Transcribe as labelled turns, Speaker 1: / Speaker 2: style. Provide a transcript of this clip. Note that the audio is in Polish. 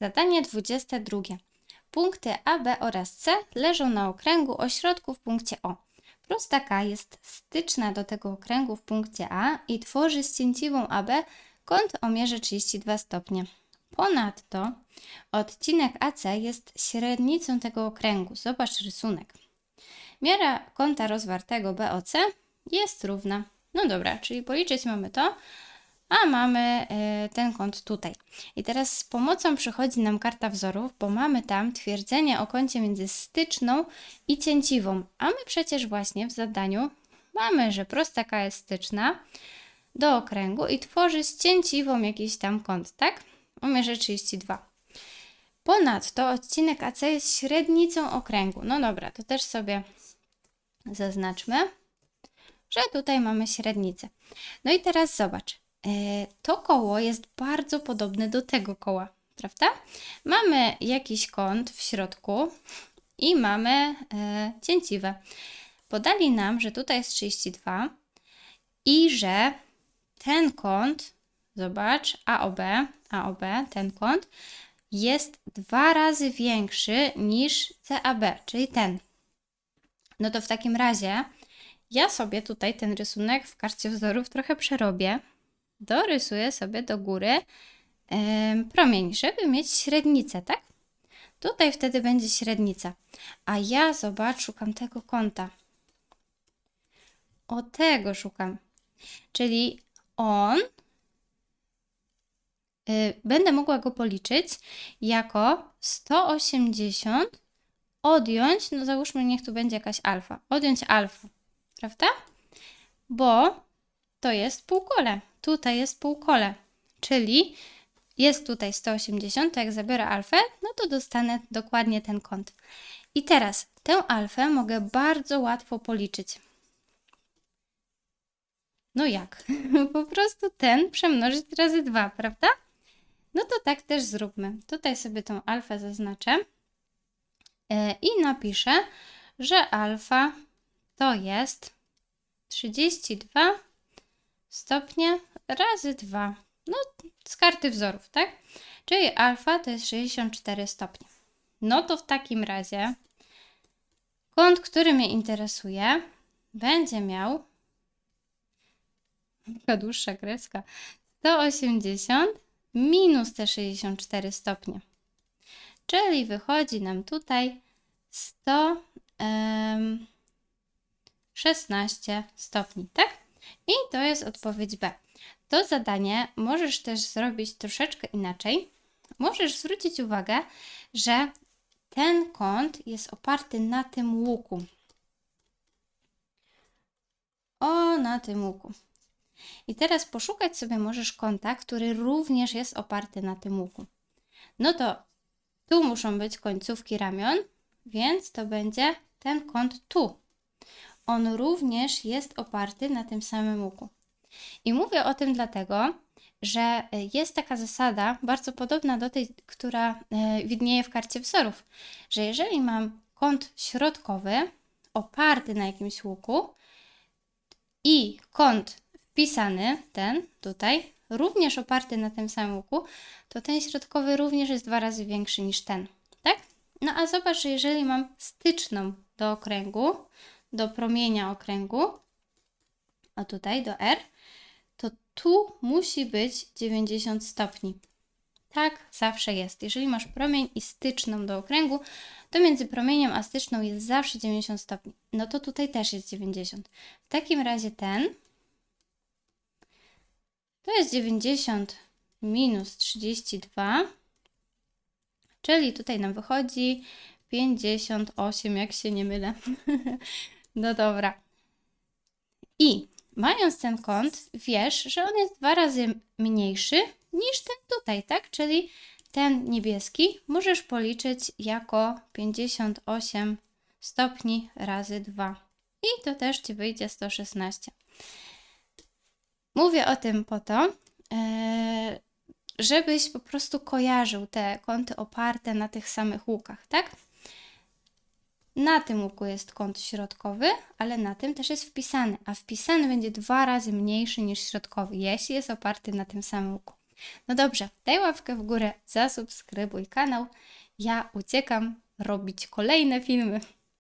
Speaker 1: Zadanie 22. Punkty A, B oraz C leżą na okręgu o środku w punkcie O. Prosta K jest styczna do tego okręgu w punkcie A i tworzy z cięciwą AB kąt o mierze 32 stopnie. Ponadto odcinek AC jest średnicą tego okręgu. Zobacz rysunek. Miara kąta rozwartego BOC jest równa. No dobra, czyli policzyć mamy to, a mamy y, ten kąt tutaj. I teraz z pomocą przychodzi nam karta wzorów, bo mamy tam twierdzenie o kącie między styczną i cięciwą. A my przecież właśnie w zadaniu mamy, że prosta K jest styczna do okręgu i tworzy z cięciwą jakiś tam kąt, tak? O mierze 32. Ponadto odcinek AC jest średnicą okręgu. No dobra, to też sobie zaznaczmy, że tutaj mamy średnicę. No i teraz zobacz. E, to koło jest bardzo podobne do tego koła, prawda? Mamy jakiś kąt w środku i mamy e, cięciwe. Podali nam, że tutaj jest 32 i że ten kąt, zobacz, AOB, AOB, ten kąt jest dwa razy większy niż CAB, czyli ten. No to w takim razie ja sobie tutaj ten rysunek w karcie wzorów trochę przerobię dorysuję sobie do góry promień, żeby mieć średnicę, tak? Tutaj wtedy będzie średnica. A ja, zobacz, szukam tego kąta. O tego szukam. Czyli on, y, będę mogła go policzyć jako 180 odjąć, no załóżmy, niech tu będzie jakaś alfa. Odjąć alfa, prawda? Bo to jest półkole. Tutaj jest półkole, czyli jest tutaj 180, to jak zabiorę alfę, no to dostanę dokładnie ten kąt. I teraz tę alfę mogę bardzo łatwo policzyć. No jak? po prostu ten przemnożyć razy 2, prawda? No to tak też zróbmy. Tutaj sobie tą alfę zaznaczę e, i napiszę, że alfa to jest 32 stopnie razy 2. No, z karty wzorów, tak? Czyli alfa to jest 64 stopnie. No to w takim razie kąt, który mnie interesuje, będzie miał taka dłuższa kreska 180 minus te 64 stopnie. Czyli wychodzi nam tutaj 116 stopni, tak? I to jest odpowiedź B. To zadanie możesz też zrobić troszeczkę inaczej. Możesz zwrócić uwagę, że ten kąt jest oparty na tym łuku. O, na tym łuku. I teraz poszukać sobie możesz kąta, który również jest oparty na tym łuku. No to tu muszą być końcówki ramion, więc to będzie ten kąt tu on również jest oparty na tym samym łuku. I mówię o tym dlatego, że jest taka zasada, bardzo podobna do tej, która e, widnieje w karcie wzorów, że jeżeli mam kąt środkowy oparty na jakimś łuku i kąt wpisany, ten tutaj, również oparty na tym samym łuku, to ten środkowy również jest dwa razy większy niż ten, tak? No a zobacz, że jeżeli mam styczną do okręgu, do promienia okręgu, a tutaj do R, to tu musi być 90 stopni. Tak zawsze jest. Jeżeli masz promień i styczną do okręgu, to między promieniem a styczną jest zawsze 90 stopni. No to tutaj też jest 90. W takim razie ten to jest 90 minus 32, czyli tutaj nam wychodzi 58, jak się nie mylę. No dobra. I mając ten kąt, wiesz, że on jest dwa razy mniejszy niż ten tutaj, tak? Czyli ten niebieski możesz policzyć jako 58 stopni razy 2. I to też Ci wyjdzie 116. Mówię o tym po to, e, żebyś po prostu kojarzył te kąty oparte na tych samych łukach, tak? Na tym łuku jest kąt środkowy, ale na tym też jest wpisany, a wpisany będzie dwa razy mniejszy niż środkowy, jeśli jest oparty na tym samym łuku. No dobrze, daj łapkę w górę, zasubskrybuj kanał. Ja uciekam robić kolejne filmy.